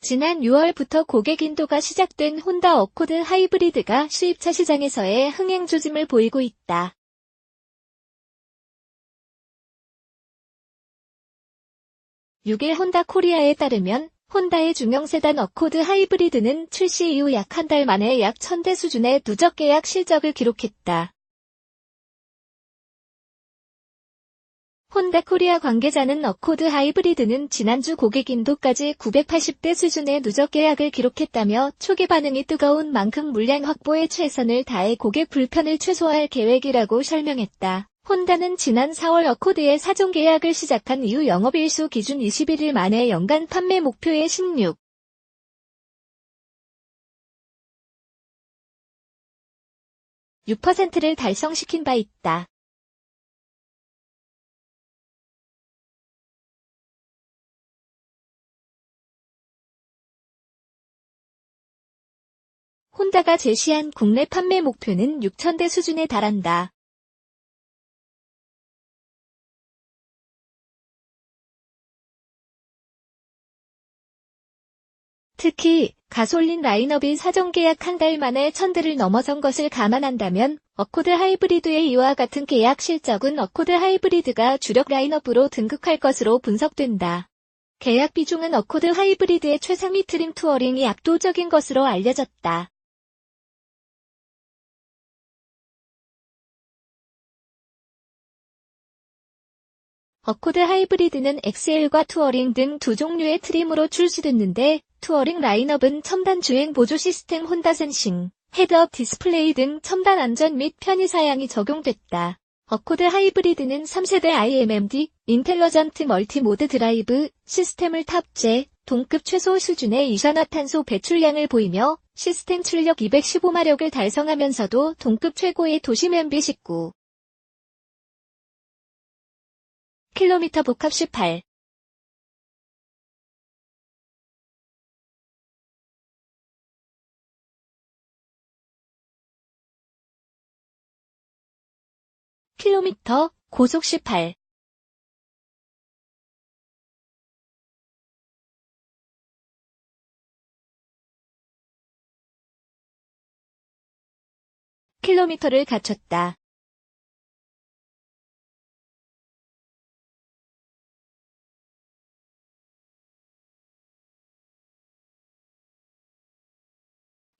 지난 6월부터 고객 인도가 시작된 혼다 어코드 하이브리드가 수입차 시장에서의 흥행 조짐을 보이고 있다. 6일 혼다 코리아에 따르면 혼다의 중형 세단 어코드 하이브리드는 출시 이후 약 한 달 만에 약 1000대 수준의 누적 계약 실적을 기록했다. 혼다 코리아 관계자는 어코드 하이브리드는 지난주 고객 인도까지 980대 수준의 누적 계약을 기록했다며 초기 반응이 뜨거운 만큼 물량 확보에 최선을 다해 고객 불편을 최소화할 계획이라고 설명했다. 혼다는 지난 4월 어코드의 사종 계약을 시작한 이후 영업일 수 기준 21일 만에 연간 판매 목표의 16. 6%를 달성시킨 바 있다. 혼다가 제시한 국내 판매 목표는 6,000대 수준에 달한다. 특히 가솔린 라인업이 사전 계약 한 달 만에 천대를 넘어선 것을 감안한다면 어코드 하이브리드의 이와 같은 계약 실적은 어코드 하이브리드가 주력 라인업으로 등극할 것으로 분석된다. 계약 비중은 어코드 하이브리드의 최상위 트림 투어링이 압도적인 것으로 알려졌다. 어코드 하이브리드는 XL과 투어링 등 두 종류의 트림으로 출시됐는데 투어링 라인업은 첨단 주행 보조 시스템 혼다 센싱, 헤드업 디스플레이 등 첨단 안전 및 편의 사양이 적용됐다. 어코드 하이브리드는 3세대 IMMD, 인텔러전트 멀티모드 드라이브 시스템을 탑재, 동급 최소 수준의 이산화탄소 배출량을 보이며 시스템 출력 215마력을 달성하면서도 동급 최고의 도심 MB19 킬로미터 복합 18 킬로미터 고속 18 킬로미터를 갖췄다.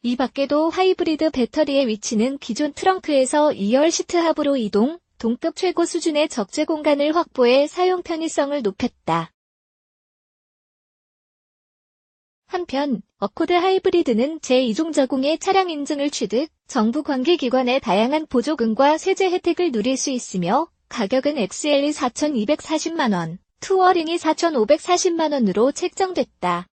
이 밖에도 하이브리드 배터리의 위치는 기존 트렁크에서 2열 시트 합으로 이동, 동급 최고 수준의 적재 공간을 확보해 사용 편의성을 높였다. 한편 어코드 하이브리드는 제2종 저공의 차량 인증을 취득, 정부 관계기관의 다양한 보조금과 세제 혜택을 누릴 수 있으며 가격은 XL이 4,240만원, 투어링이 4,540만원으로 책정됐다.